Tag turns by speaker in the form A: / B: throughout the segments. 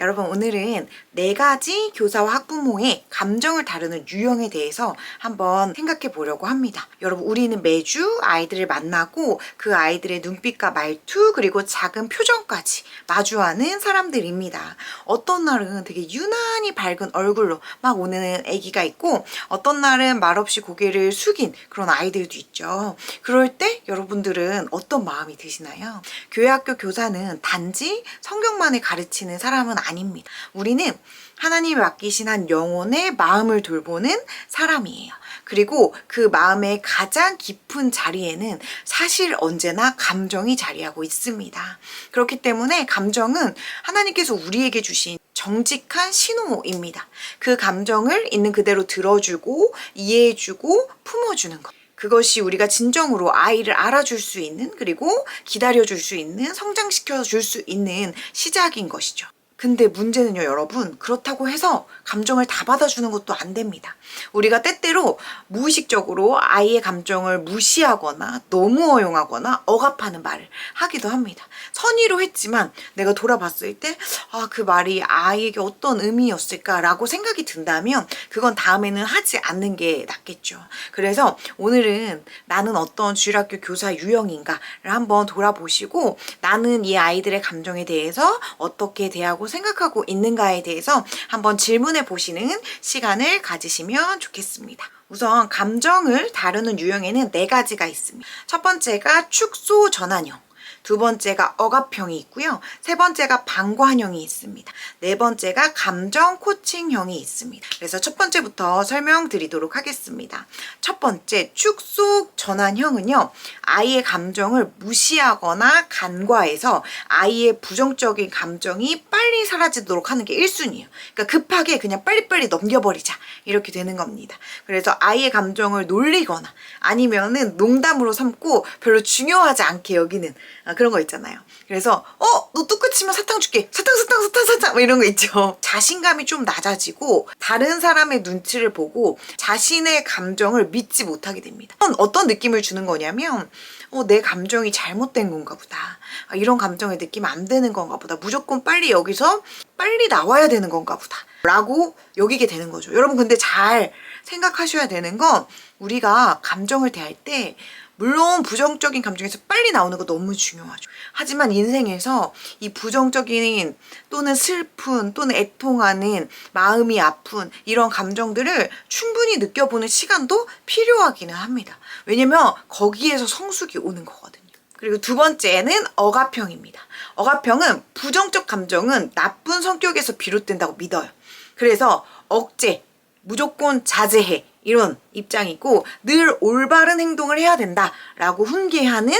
A: 여러분 오늘은 네 가지 교사와 학부모의 감정을 다루는 유형에 대해서 한번 생각해 보려고 합니다. 여러분 우리는 매주 아이들을 만나고 그 아이들의 눈빛과 말투 그리고 작은 표정까지 마주하는 사람들입니다. 어떤 날은 되게 유난히 밝은 얼굴로 막 오는 아기가 있고 어떤 날은 말없이 고개를 숙인 그런 아이들도 있죠. 그럴 때 여러분들은 어떤 마음이 드시나요? 교회 학교 교사는 단지 성경만을 가르치는 사람은 아 닙니다. 우리는 하나님이 맡기신 한 영혼의 마음을 돌보는 사람이에요. 그리고 그 마음의 가장 깊은 자리에는 사실 언제나 감정이 자리하고 있습니다. 그렇기 때문에 감정은 하나님께서 우리에게 주신 정직한 신호입니다. 그 감정을 있는 그대로 들어주고 이해해주고 품어주는 것. 그것이 우리가 진정으로 아이를 알아줄 수 있는 그리고 기다려줄 수 있는 성장시켜 줄 수 있는 시작인 것이죠. 근데 문제는요, 여러분. 그렇다고 해서 감정을 다 받아주는 것도 안 됩니다. 우리가 때때로 무의식적으로 아이의 감정을 무시하거나 너무 허용하거나 억압하는 말을 하기도 합니다. 선의로 했지만 내가 돌아봤을 때, 아, 그 말이 아이에게 어떤 의미였을까라고 생각이 든다면 그건 다음에는 하지 않는 게 낫겠죠. 그래서 오늘은 나는 어떤 주일학교 교사 유형인가를 한번 돌아보시고 나는 이 아이들의 감정에 대해서 어떻게 대하고 생각하고 있는가에 대해서 한번 질문해 보시는 시간을 가지시면 좋겠습니다. 우선 감정을 다루는 유형에는 네 가지가 있습니다. 첫 번째가 축소 전환형. 두 번째가 억압형이 있고요. 세 번째가 방관형이 있습니다. 네 번째가 감정 코칭형이 있습니다. 그래서 첫 번째부터 설명드리도록 하겠습니다. 첫 번째 축소 전환형은요. 아이의 감정을 무시하거나 간과해서 아이의 부정적인 감정이 빨리 사라지도록 하는 게 1순위예요. 그러니까 급하게 그냥 빨리빨리 넘겨버리자 이렇게 되는 겁니다. 그래서 아이의 감정을 놀리거나 아니면은 농담으로 삼고 별로 중요하지 않게 여기는 아, 그런 거 있잖아요. 그래서 어 너뚝 끝이면 사탕 줄게 사탕 사탕 사탕 사탕 뭐 이런 거 있죠. 자신감이 좀 낮아지고 다른 사람의 눈치를 보고 자신의 감정을 믿지 못하게 됩니다. 어떤- 느낌을 주는 거냐면 어, 내 감정이 잘못된 건가 보다. 아, 이런 감정을 느끼면 안 되는 건가 보다. 무조건 빨리 여기서 빨리 나와야 되는 건가 보다. 라고 여기게 되는 거죠. 여러분 근데 잘 생각하셔야 되는 건 우리가 감정을 대할 때 물론 부정적인 감정에서 빨리 나오는 거 너무 중요하죠. 하지만 인생에서 이 부정적인 또는 슬픈 또는 애통하는 마음이 아픈 이런 감정들을 충분히 느껴보는 시간도 필요하기는 합니다. 왜냐면 거기에서 성숙이 오는 거거든요. 그리고 두 번째는 억압형입니다. 억압형은 부정적 감정은 나쁜 성격에서 비롯된다고 믿어요. 그래서 억제, 무조건 자제해. 이런 입장이고 늘 올바른 행동을 해야 된다라고 훈계하는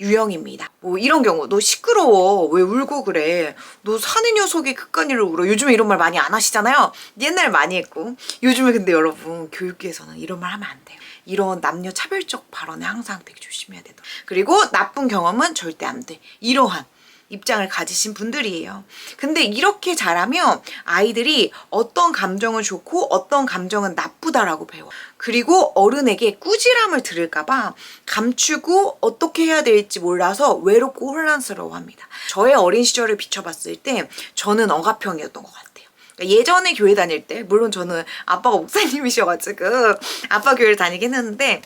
A: 유형입니다. 뭐 이런 경우 너 시끄러워 왜 울고 그래 너 사는 녀석이 끝간이를 울어 요즘에 이런 말 많이 안 하시잖아요. 옛날 많이 했고 요즘에 근데 여러분 교육계에서는 이런 말 하면 안 돼요. 이런 남녀 차별적 발언에 항상 되게 조심해야 되더라고요. 그리고 나쁜 경험은 절대 안 돼. 이러한 입장을 가지신 분들이에요. 근데 이렇게 자라면 아이들이 어떤 감정은 좋고 어떤 감정은 나쁘 다라고 배워. 그리고 어른에게 꾸지람을 들을까봐 감추고 어떻게 해야 될지 몰라서 외롭고 혼란스러워 합니다. 저의 어린 시절을 비춰봤을 때 저는 억압형이었던 것 같아요. 그러니까 예전에 교회 다닐 때, 물론 저는 아빠가 목사님이셔가지고 아빠 교회를 다니긴 했는데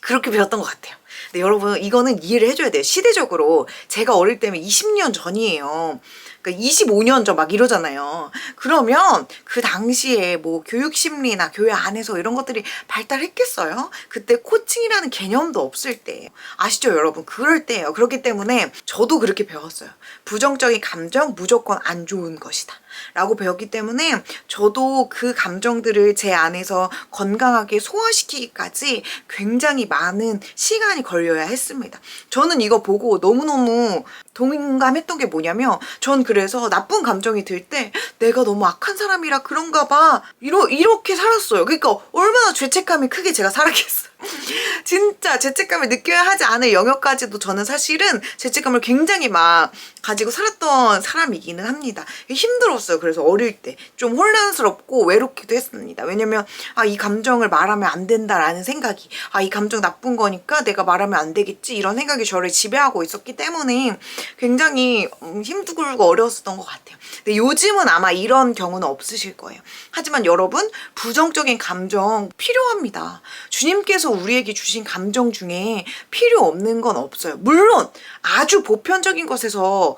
A: 그렇게 배웠던 것 같아요. 근데 여러분 이거는 이해를 해줘야 돼요. 시대적으로 제가 어릴 때면 20년 전이에요. 그러니까 25년 전 막 이러잖아요. 그러면 그 당시에 뭐 교육 심리나 교회 안에서 이런 것들이 발달했겠어요? 그때 코칭이라는 개념도 없을 때예요. 아시죠, 여러분? 그럴 때예요. 그렇기 때문에 저도 그렇게 배웠어요. 부정적인 감정 무조건 안 좋은 것이다. 라고 배웠기 때문에 저도 그 감정들을 제 안에서 건강하게 소화시키기까지 굉장히 많은 시간이 걸려야 했습니다. 저는 이거 보고 너무너무 동감했던 게 뭐냐면 전 그래서 나쁜 감정이 들 때 내가 너무 악한 사람이라 그런가 봐 이러, 이렇게 살았어요. 그러니까 얼마나 죄책감이 크게 제가 살았겠어요. 진짜 죄책감을 느껴야 하지 않을 영역까지도 저는 사실은 죄책감을 굉장히 막 가지고 살았던 사람이기는 합니다. 힘들었어요. 그래서 어릴 때 좀 혼란스럽고 외롭기도 했습니다. 왜냐면 아 이 감정을 말하면 안 된다라는 생각이 아 이 감정 나쁜 거니까 내가 말하면 안 되겠지 이런 생각이 저를 지배하고 있었기 때문에 굉장히 음, 힘들고 어려웠었던 것 같아요. 근데 요즘은 아마 이런 경우는 없으실 거예요. 하지만 여러분 부정적인 감정 필요합니다. 주님께서 우리에게 주신 감정 중에 필요 없는 건 없어요. 물론 아주 보편적인 것에서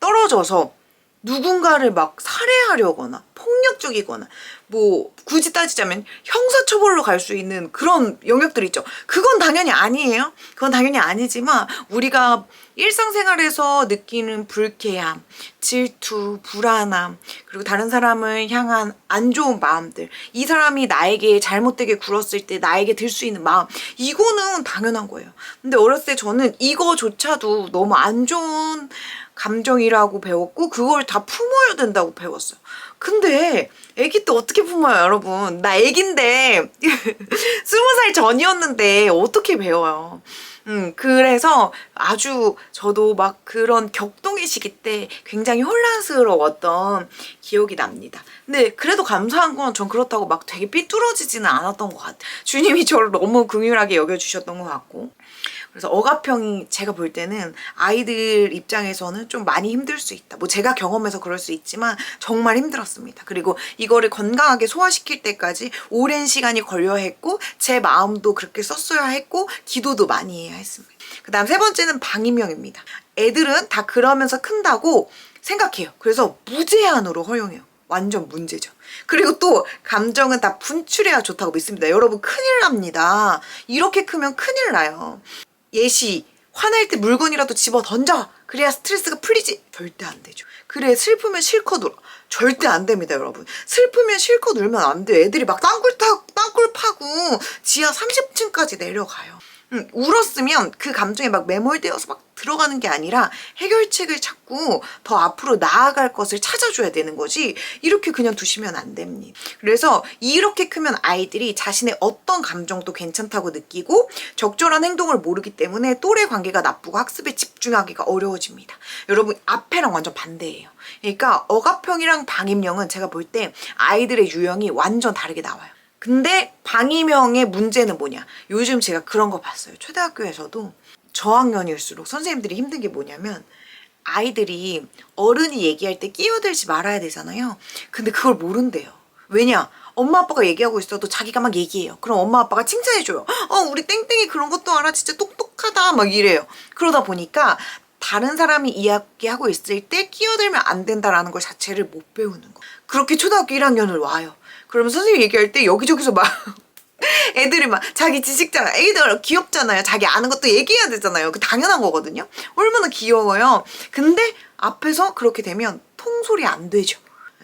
A: 떨어져서 누군가를 막 살해하려거나 폭력적이거나 뭐 굳이 따지자면 형사처벌로 갈 수 있는 그런 영역들 있죠. 그건 당연히 아니에요. 그건 당연히 아니지만 우리가 일상생활에서 느끼는 불쾌함, 질투, 불안함, 그리고 다른 사람을 향한 안 좋은 마음들, 이 사람이 나에게 잘못되게 굴었을 때 나에게 들 수 있는 마음, 이거는 당연한 거예요. 근데 어렸을 때 저는 이거조차도 너무 안 좋은 감정이라고 배웠고 그걸 다 품어야 된다고 배웠어요. 근데 애기 때 어떻게 품어요, 여러분? 나 애긴데 스무 살 전이었는데 어떻게 배워요? 음, 그래서 아주 저도 막 그런 격동의 시기 때 굉장히 혼란스러웠던 기억이 납니다. 근데 그래도 감사한 건 전 그렇다고 막 되게 삐뚤어지지는 않았던 것 같아요. 주님이 저를 너무 긍휼하게 여겨주셨던 것 같고. 그래서 억압형이 제가 볼 때는 아이들 입장에서는 좀 많이 힘들 수 있다. 뭐 제가 경험해서 그럴 수 있지만 정말 힘들었습니다. 그리고 이거를 건강하게 소화시킬 때까지 오랜 시간이 걸려 했고 제 마음도 그렇게 썼어야 했고 기도도 많이 해야 했습니다. 그 다음 세 번째는 방임형입니다. 애들은 다 그러면서 큰다고 생각해요. 그래서 무제한으로 허용해요. 완전 문제죠. 그리고 또 감정은 다 분출해야 좋다고 믿습니다. 여러분 큰일 납니다. 이렇게 크면 큰일 나요. 예시 화날 때 물건이라도 집어 던져. 그래야 스트레스가 풀리지. 절대 안 되죠. 그래 슬프면 실컷 울어. 절대 안 됩니다 여러분. 슬프면 실컷 울면 안 돼요 애들이 막 땅굴 타 땅굴 파고 지하 30층까지 내려가요 음, 울었으면 그 감정에 막 매몰되어서 막 들어가는 게 아니라 해결책을 찾고 더 앞으로 나아갈 것을 찾아줘야 되는 거지 이렇게 그냥 두시면 안 됩니다. 그래서 이렇게 크면 아이들이 자신의 어떤 감정도 괜찮다고 느끼고 적절한 행동을 모르기 때문에 또래 관계가 나쁘고 학습에 집중하기가 어려워집니다. 여러분 앞에랑 완전 반대예요. 그러니까 억압형이랑 방임형은 제가 볼 때 아이들의 유형이 완전 다르게 나와요. 근데 방임형의 문제는 뭐냐? 요즘 제가 그런 거 봤어요. 초등학교에서도 저학년일수록 선생님들이 힘든 게 뭐냐면 아이들이 어른이 얘기할 때 끼어들지 말아야 되잖아요. 근데 그걸 모른대요. 왜냐? 엄마 아빠가 얘기하고 있어도 자기가 막 얘기해요. 그럼 엄마 아빠가 칭찬해줘요. 어, 우리 땡땡이 그런 것도 알아. 진짜 똑똑하다. 막 이래요. 그러다 보니까 다른 사람이 이야기하고 있을 때 끼어들면 안 된다라는 걸 자체를 못 배우는 거. 그렇게 초등학교 1학년을 와요. 그러면 선생님 얘기할 때 여기저기서 막 애들이 막 자기 지식잖아. 애기들 귀엽잖아요. 자기 아는 것도 얘기해야 되잖아요. 그 당연한 거거든요. 얼마나 귀여워요. 근데 앞에서 그렇게 되면 통솔이 안 되죠.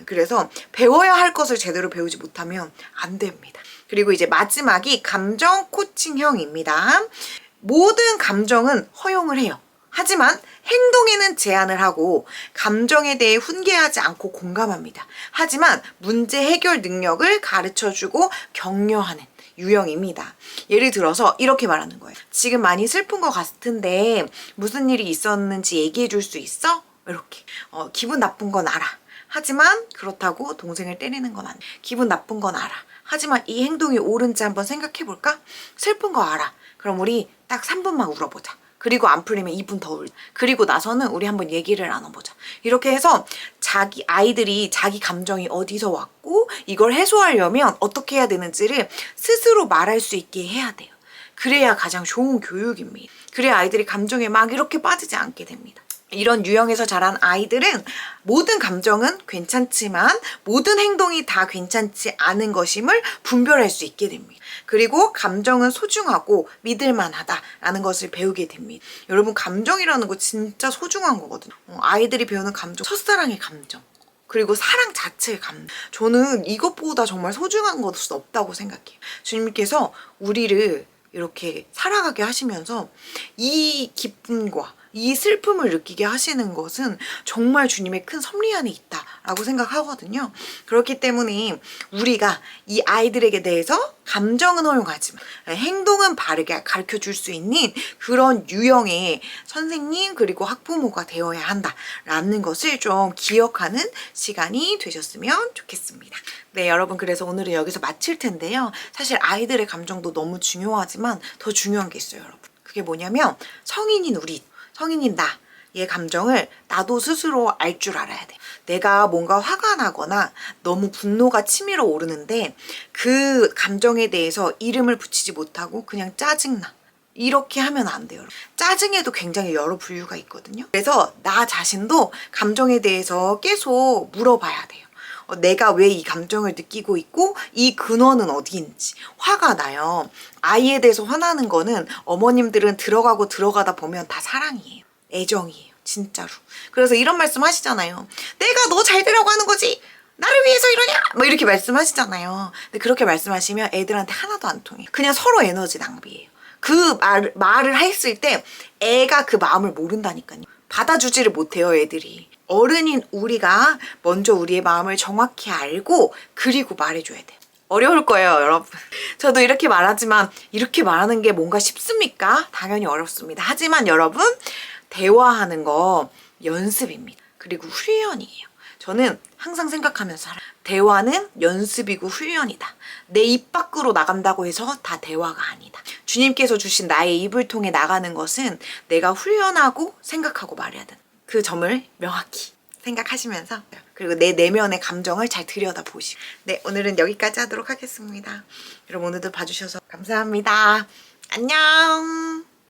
A: 그래서 배워야 할 것을 제대로 배우지 못하면 안 됩니다. 그리고 이제 마지막이 감정 코칭형입니다. 모든 감정은 허용을 해요. 하지만 행동에는 제한을 하고 감정에 대해 훈계하지 않고 공감합니다. 하지만 문제 해결 능력을 가르쳐 주고 격려하는 유형입니다. 예를 들어서 이렇게 말하는 거예요. 지금 많이 슬픈 것 같은데 무슨 일이 있었는지 얘기해 줄 수 있어? 이렇게. 어, 기분 나쁜 건 알아. 하지만 그렇다고 동생을 때리는 건 아니야. 기분 나쁜 건 알아. 하지만 이 행동이 옳은지 한번 생각해 볼까? 슬픈 거 알아. 그럼 우리 딱 3분만 울어보자. 그리고 안 풀리면 2분 더 울. 그리고 나서는 우리 한번 얘기를 나눠보자. 이렇게 해서 자기 아이들이 자기 감정이 어디서 왔고 이걸 해소하려면 어떻게 해야 되는지를 스스로 말할 수 있게 해야 돼요. 그래야 가장 좋은 교육입니다. 그래야 아이들이 감정에 막 이렇게 빠지지 않게 됩니다. 이런 유형에서 자란 아이들은 모든 감정은 괜찮지만 모든 행동이 다 괜찮지 않은 것임을 분별할 수 있게 됩니다. 그리고 감정은 소중하고 믿을만하다라는 것을 배우게 됩니다. 여러분 감정이라는 거 진짜 소중한 거거든요. 어, 아이들이 배우는 감정, 첫사랑의 감정. 그리고 사랑 자체의 감정. 저는 이것보다 정말 소중한 것은 없다고 생각해요. 주님께서 우리를 이렇게 살아가게 하시면서 이 기쁨과 이 슬픔을 느끼게 하시는 것은 정말 주님의 큰 섭리 안에 있다라고 생각하거든요. 그렇기 때문에 우리가 이 아이들에게 대해서 감정은 허용하지만 행동은 바르게 가르쳐 줄 수 있는 그런 유형의 선생님 그리고 학부모가 되어야 한다라는 것을 좀 기억하는 시간이 되셨으면 좋겠습니다. 네, 여러분 그래서 오늘은 여기서 마칠 텐데요. 사실 아이들의 감정도 너무 중요하지만 더 중요한 게 있어요, 여러분. 그게 뭐냐면 성인인 우리, 성인인 나. 얘 감정을 나도 스스로 알 줄 알아야 돼. 내가 뭔가 화가 나거나 너무 분노가 치밀어 오르는데 그 감정에 대해서 이름을 붙이지 못하고 그냥 짜증나. 이렇게 하면 안 돼요. 짜증에도 굉장히 여러 분류가 있거든요. 그래서 나 자신도 감정에 대해서 계속 물어봐야 돼요. 어, 내가 왜 이 감정을 느끼고 있고 이 근원은 어디인지 화가 나요. 아이에 대해서 화나는 거는 어머님들은 들어가고 들어가다 보면 다 사랑이에요. 애정이에요. 진짜로. 그래서 이런 말씀 하시잖아요. 내가 너 잘 되라고 하는 거지. 나를 위해서 이러냐? 뭐 이렇게 말씀하시잖아요. 근데 그렇게 말씀하시면 애들한테 하나도 안 통해요. 그냥 서로 에너지 낭비예요. 그 말, 말을 했을 때 애가 그 마음을 모른다니까요. 받아주지를 못해요, 애들이. 어른인 우리가 먼저 우리의 마음을 정확히 알고 그리고 말해줘야 돼요. 어려울 거예요, 여러분. 저도 이렇게 말하지만 이렇게 말하는 게 뭔가 쉽습니까? 당연히 어렵습니다. 하지만 여러분, 대화하는 거 연습입니다. 그리고 훈련이에요. 저는 항상 생각하면서 살아요. 대화는 연습이고 훈련이다. 내 입 밖으로 나간다고 해서 다 대화가 아니다. 주님께서 주신 나의 입을 통해 나가는 것은 내가 훈련하고 생각하고 말해야 된다. 그 점을 명확히 생각하시면서 그리고 내 내면의 감정을 잘 들여다 보시고 네 오늘은 여기까지 하도록 하겠습니다. 여러분 오늘도 봐주셔서 감사합니다. 안녕